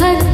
भर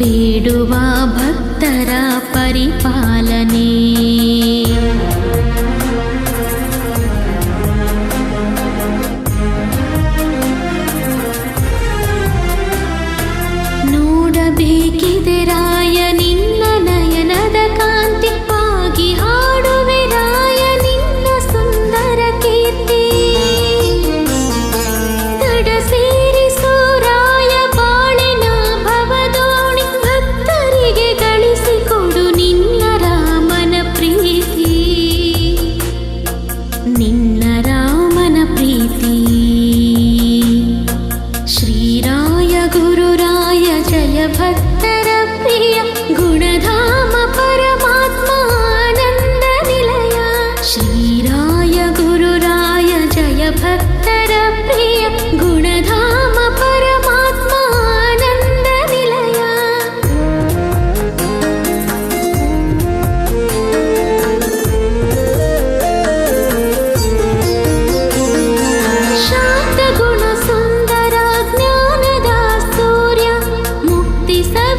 ಬೇಡುವ ಭಕ್ತರ ಪರಿಪಾಲನೆ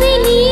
为你